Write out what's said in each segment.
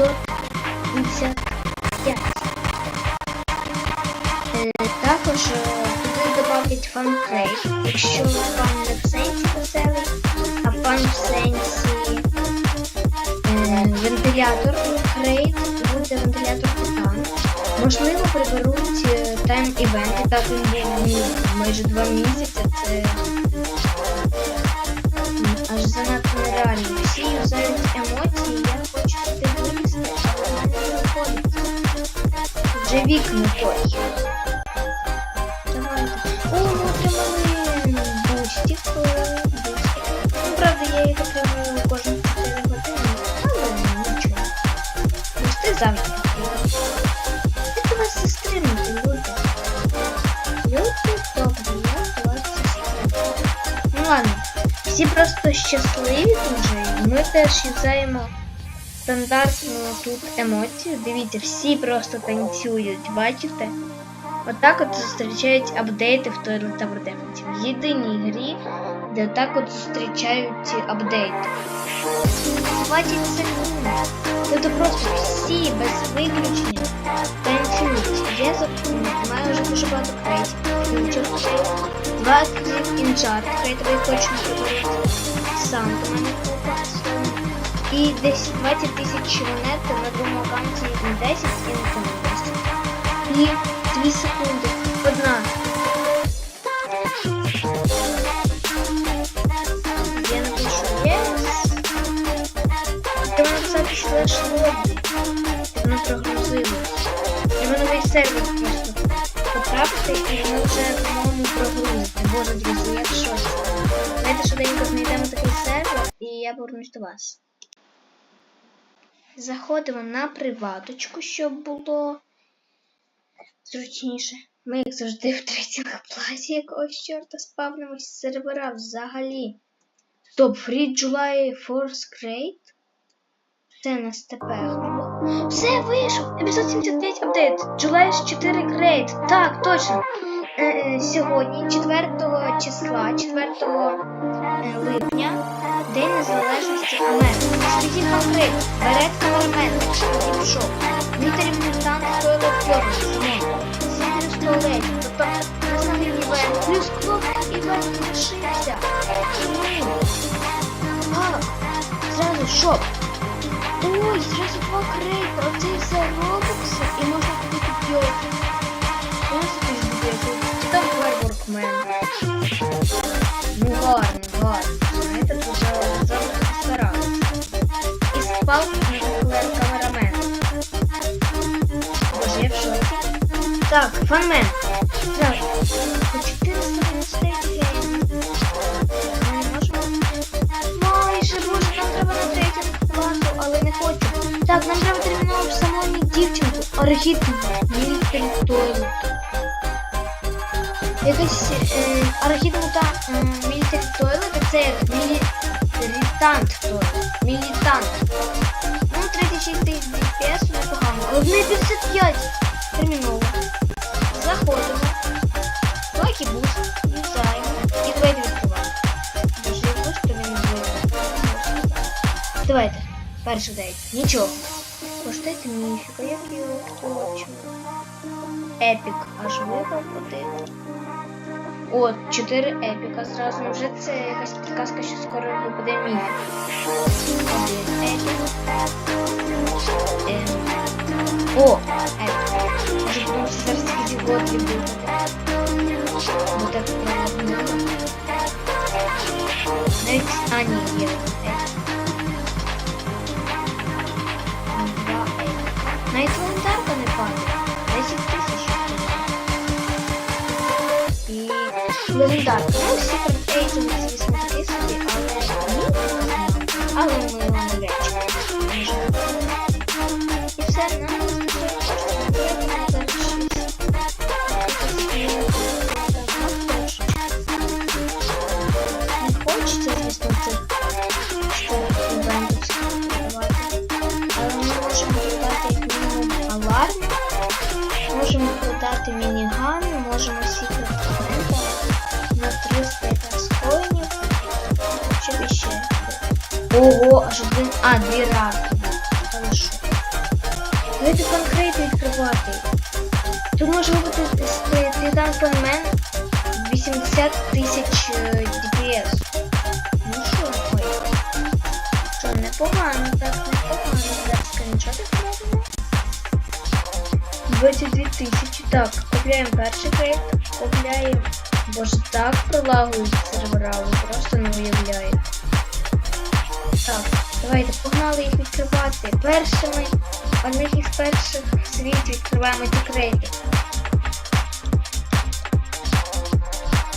555. Е, Також е, туди добавлять фан-крейт, якщо фан не в сенсі веселий, а фан в сенсі е, вентилятор крейт, буде вентилятор фотан. Можливо, приберуть тайм-івенти, так він ну, майже два місяці. Це Вже вік не той. Давайте. О, ми отримали бустик. е, бустик. Ну, правда, я їх отримую кожні 4 години, але нічого. Бусти завжди потрібні. Як у вас зустрінути, люди? Люди, добре, я до вас зустріну. Ну ладно, всі просто щасливі дуже. і Ми теж юзаємо Стандартну тут емоцію. Дивіться, всі просто танцюють, бачите? Отак от зустрічають апдейти в Toilet Tower Defense. В єдиній грі, де отак от зустрічають апдейти. 20 секунд. Тобто просто всі без виключення танцюють. Я за- маю вже дуже багато крейтів. Нічого собі. 20 інжар крейтовий точно подивитися. Сам до мене. І десь 20 тисяч монет на двому аккаунті не 10 і на тому 10. І 2 секунди. Одна. Я напишу yes. Треба написати слеш лобі. Воно прогрузилось. Треба новий сервер просто потрапити і воно вже по-моєму прогрузити. Боже, друзі, я в шоці. Давайте швиденько знайдемо такий сервер і я повернусь до вас. Заходимо на приваточку, щоб було зручніше. Ми, як завжди, в третьому платі якогось чорта спавнимось з сервера взагалі. Стоп, Free July Force Crate? Це нас тепер. Все, вийшов! Епізод 75 апдейт. July 4 Crate. Так, точно. Е, е, сьогодні, 4 числа, 4 е, липня, День Незалежності Америки. Світі Крейт, Берет Камермен, Дім Шоу, Вітер Мутант, Тойлет Йорн, Сімон, Сідрус Туалет, тобто основний івент, плюс клуб і лишився. Чому? А, зразу шоп. Ой, зразу два Так, фанмен. Так, по 499 гривень. Ми не можемо. Майже, боже, нам треба на третю плату, але не хочу. Так, нам треба терміново салоні дівчинку. Архітму. Мілітарі Тойлет. Якась е, архітмута мілітарі Тойлет, це як мілітант. Мілітант. Ну, 36 тисяч ДПС, непогано. Але в неї 55. Терміново. Заходимо. Лайки буст. Юзаємо. І давайте відкриваємо. Дуже якось, то він буде. Давайте. Перший дайте. Нічого. Коштуйте міфіка, як його хочу. Епік. Аж випав один. О, 4 епіка зразу. Ну, Вже це якась підказка, що скоро випаде міфік. Один епік. Ем. О, епік. Може, тому що тільки годлі буде. Бо так правильно. Навіть, а, ні, є. Епік. Два епіка. Навіть легендарка не падає. 10 тисяч. І легендарка. Ну, всі речі. І все, нам аж один, а, дві рамки. Хорошо. Давайте конкретно відкривати. Тут може бути Титан Фанмен 80 тисяч е, ДПС. Ну що, ой. Що, непогано, так, непогано. Зараз скріншоти зробимо. 22 тисячі. Так, купляємо перший крейт, купляємо. Боже, так пролагують сервера, ви просто не уявляєте. Так, давайте погнали їх відкривати. Першими, одних із перших в світі відкриваємо крейти.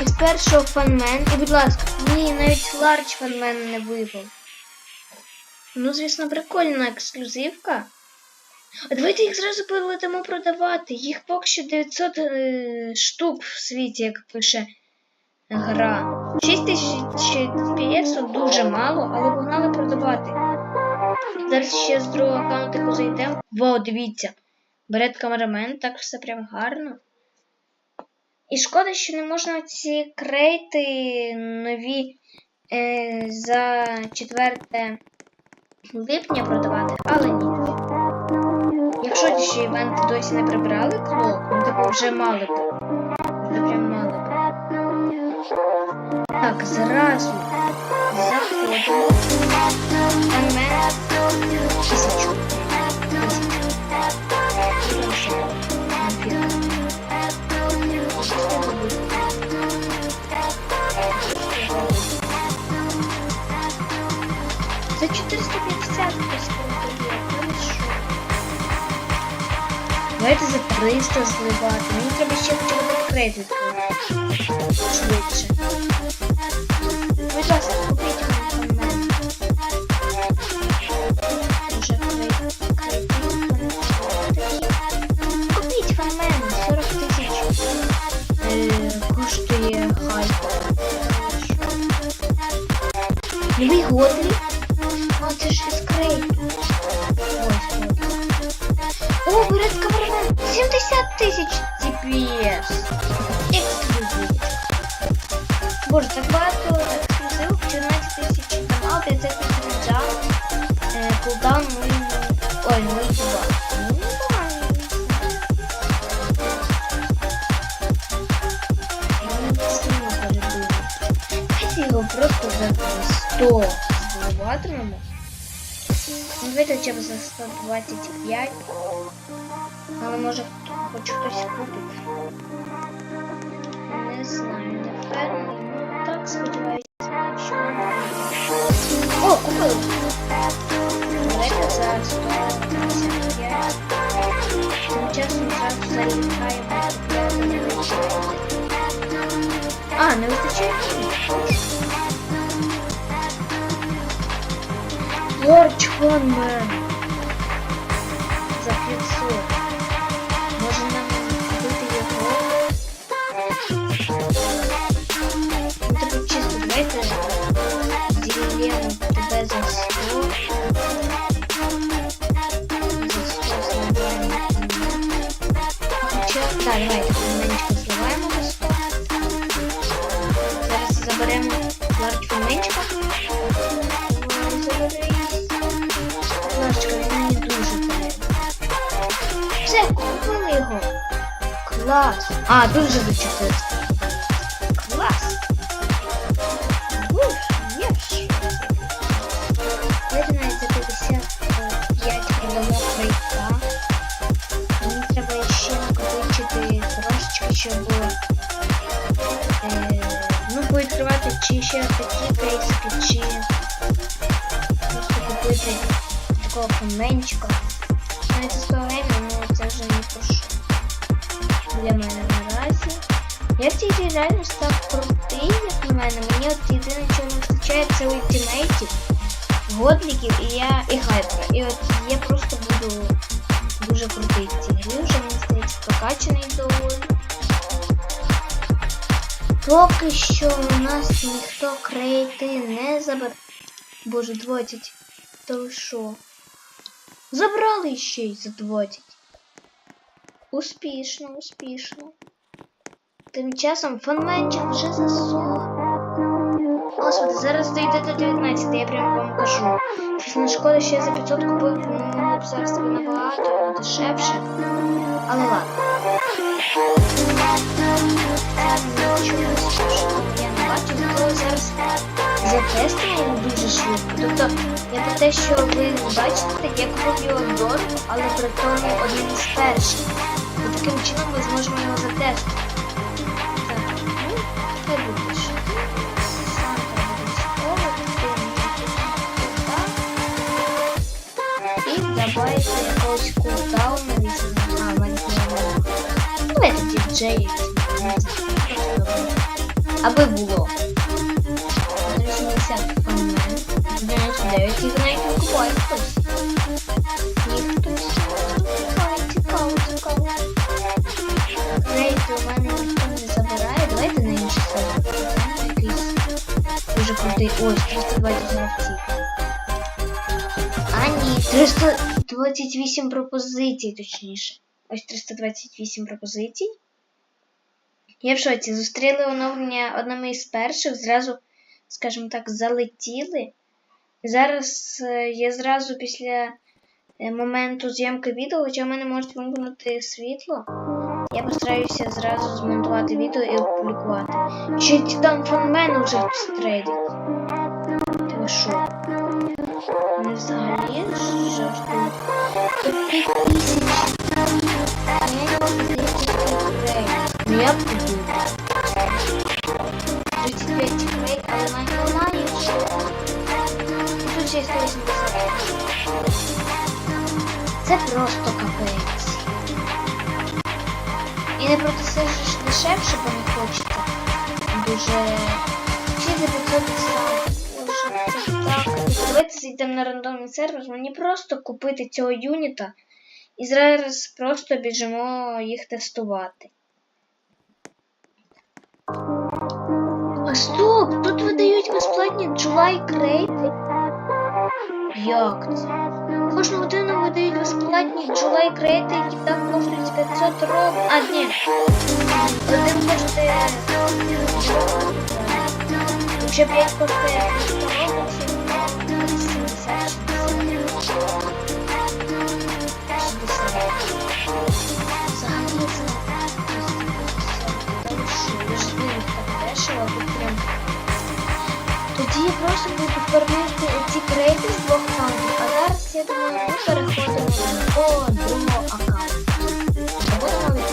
Із першого фанмен. І будь ласка, ні, навіть ларч фанмен не випав. Ну, звісно, прикольна ексклюзивка. А давайте їх зразу полетимо продавати. Їх поки що 900 е, штук в світі, як пише гра. 6000 FPS дуже мало, але погнали продавати. Зараз ще з другого аккаунтику зайдемо. Вау, дивіться. Берет камерамен, так все прям гарно. І шкода, що не можна ці крейти нові е, за 4 липня продавати, але ні. Якщо ще івенти досі не прибрали клок, ну типу вже мали б. Так, зразу заходимо. За 450 Хорошо. Давайте за 300 зливати. Мені треба ще апгрейд. Швидше. Ну, давайте хоча б за 125. Але може хто- хоч хтось купить. Не знаю, не впевнений. Ну так сподіваюся, що воно буде. О, купили! Давайте за 125. Тим часом зразу залітаємо. А, не вистачає? Лорч Хонмен. За 500. Може нам купити його? Ну, типу, чисто давайте зілємо тебе за 100. За 100 зливаємо. Хоча, так, давайте ферменчика зливаємо за 100. Зараз заберемо ларч ферменчика. Клас. А, тут вже до 400. Клас. Уф, є ж. Давайте навіть за 55 продамо крейта. Мені треба ще накопичити трошечки, щоб е, ну, повідкривати чи ще такі кейсики, чи просто купити такого фонменчика. Навіть з того времени, ну це вже не про що. Для мене наразі. Я в цій грі реально став крутий, як на мене. Мені от єдине, чого не вистачає, це ультимейтів, годліків і я і хайпера. І от я просто буду дуже крутий в цій грі. Вже мені здається прокачаний доволі. Поки що у нас ніхто крейти не забере. Боже, 20. Та ви що? Забрали ще й за 20. Успішно, успішно. Тим часом фанменчик вже засох. Господи, зараз дійде до 19, я прямо вам кажу. Не шкода, що я за 500 купив, ну, зараз тебе набагато дешевше. Але ладно. Я не бачу, зато зараз затестимо дуже швидко. Тобто, я про те, що ви бачите, я купив його дорого, але при тому один із перших. І таким чином ми зможемо його затестити. Так, ну, хай буде ще. Сам треба військовий, І давайте візьмемо. Аби було. 80 фонмен. 99 їх навіть не купує хтось. 3, ой, 320 навців. 328 пропозицій, точніше. Ось 328 пропозицій. Я в шоці, зустріли оновлення одними із перших, зразу, скажімо так, залетіли. Зараз е, я зразу після е, моменту зйомки відео, хоча в мене можуть вимкнути світло. Я постараюся зразу змонтувати відео і опублікувати. Ще Титан Фонмен вже хтось трейдить. Ти що? Взагалі не можу зайти в трейд. Ну я буду. 35 крейт, але 180. Це просто капець. І не протисиш дешевше, бо не хочете. Дуже. Ще за 500 писав. Так. Давайте зайдемо на рандомний сервер. Мені просто купити цього юніта. І зараз просто біжимо їх тестувати. А стоп! Тут видають безплатні July крейти? Як це? Кожну годину видають безплатні джолай крейти, які так коштують 500 років. А, ні. Один коштує. Якщо 5 коштує 100 робоксів, Просто буду фармити ці крейти з двох аккаунтів, а зараз я думаю, переходимо до другого аккаунту. Будемо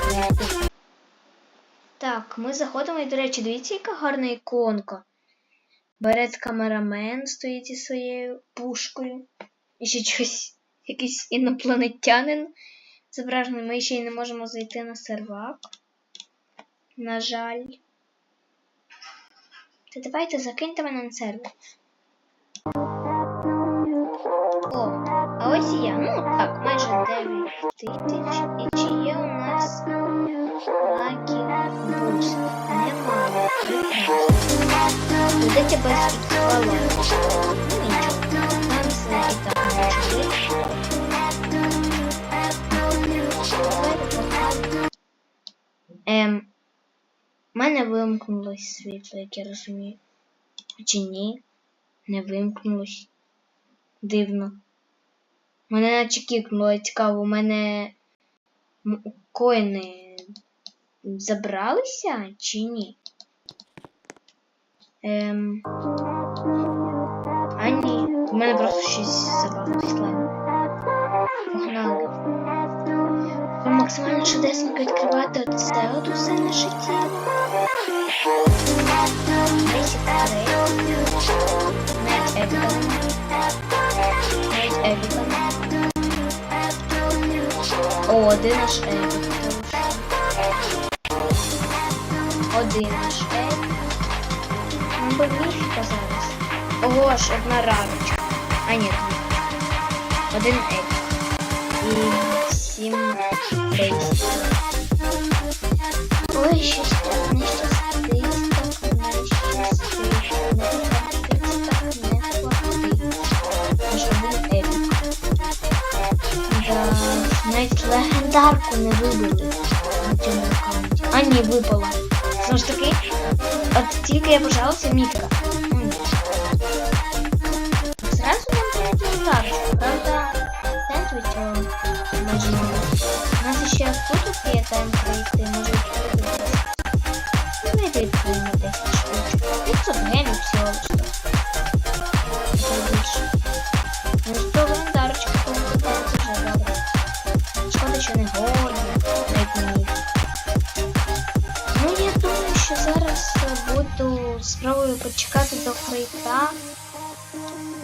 крейти. Так, ми заходимо і, до речі, дивіться, яка гарна іконка. Берет камерамен стоїть зі своєю пушкою. І ще щось, якийсь інопланетянин зображений. Ми ще й не можемо зайти на сервак. На жаль. Та давайте закиньте мене на сервер. О, а ось і я. Ну так, майже 9 тисяч. І чи є у нас буст? Немає. Без. Ну. Ем, мене вимкнулось світло, як я розумію. Чи ні? Не вимкнулось. Дивно. Мене наче кікнуло, цікаво, у мене коїни забралися чи ні? Ем... А ні, у мене просто щось забралось. Ладно. Погнали. Максимально швидесенько відкривати оце от усе епіка немає. О, один наш епік. Один наш епік. Ну, би міфіка зараз. Ого ж, одна рарочка. А ні. Один епік. І бейсів. Ой, щось не щастить, так не не хватить, так не хватить. Навіть легендарку не вибили на цьому аккаунті. А ні, випала. Знову ж таки, от тільки я пожалуйся, мітка. Тут є тайм пройти, може. Ну, 10 штучок. 500 гемів всього лише. Це. Ну, вже добре. Шкода, що не голодно, навіть. Ну, я думаю, що зараз е, буду спробую почекати до фрейта.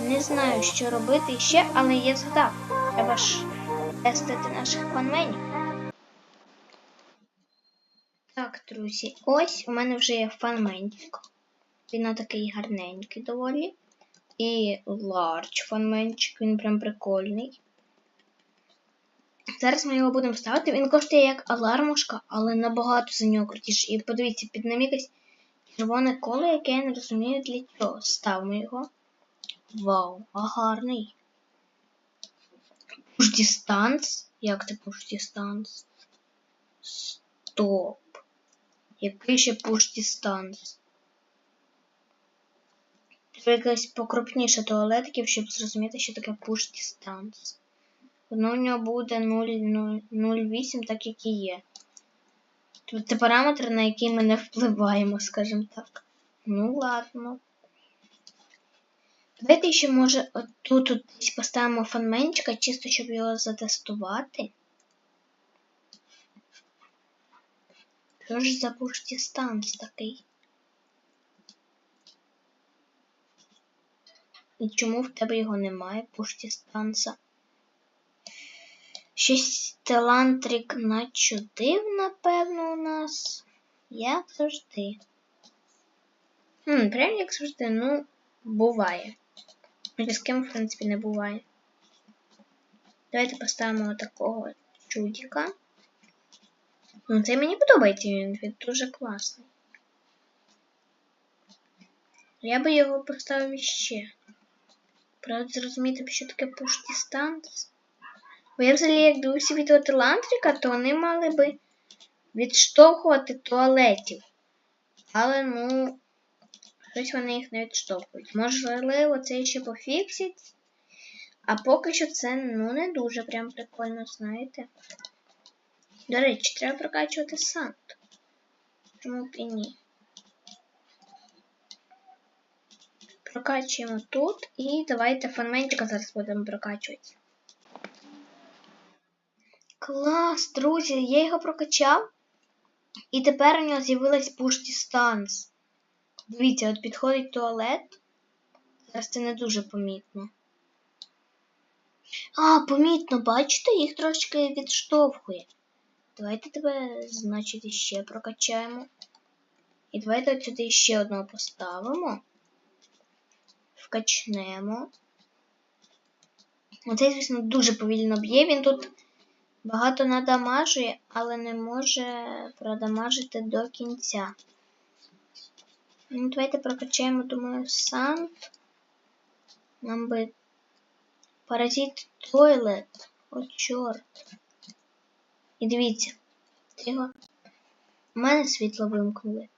Не знаю, що робити ще, але я згадав. Треба ж тестити наших фанменів. Так, друзі, ось у мене вже є фанменчик. Він такий гарненький доволі. І ларч фанменчик, він прям прикольний. Зараз ми його будемо ставити. Він коштує як алармушка, але набагато за нього крутіше. І подивіться, під ним якесь червоне коло, яке я не розумію для чого. Ставимо його. Вау, а гарний. Push distance? Як це push distance? Стоп. Який ще push distance? Треба якась покрупніше туалетків, щоб зрозуміти, що таке push distance. Воно у нього буде 0,08, так як і є. Тобто Це параметр, на який ми не впливаємо, скажімо так. Ну ладно. Давайте ще, може, отут от десь поставимо фанменчика, чисто щоб його затестувати. Що ж за distance такий? І чому в тебе його немає, distance? Щось талантрик начудив, напевно, у нас. Як завжди. Хм, прям як завжди, ну, буває. Ні з ким, в принципі, не буває. Давайте поставимо такого чудика. Ну, цей мені подобається, він, він дуже класний. Я би його поставив ще. Правда, зрозуміти, що таке push distance. Бо я взагалі, як дивився відео Талантрика, то вони мали би відштовхувати туалетів. Але, ну, щось вони їх не відштовхують. Можливо, це ще пофіксить. А поки що це, ну, не дуже прям прикольно, знаєте. До речі, треба прокачувати сант. Чому б і ні? Прокачуємо тут і давайте фанментика зараз будемо прокачувати. Клас, друзі, я його прокачав. І тепер у нього з'явилась push distance. Дивіться, от підходить туалет. Зараз це не дуже помітно. А, помітно, бачите, їх трошки відштовхує. Давайте тебе, значить, ще прокачаємо. І давайте сюди ще одного поставимо. Вкачнемо. Оцей, звісно, дуже повільно б'є. Він тут багато надамажує, але не може продамажити до кінця. Ну, давайте прокачаємо, думаю, сант. Нам би паразит тойлет. О, чорт. І дивіться. Його. У мене світло вимкнули.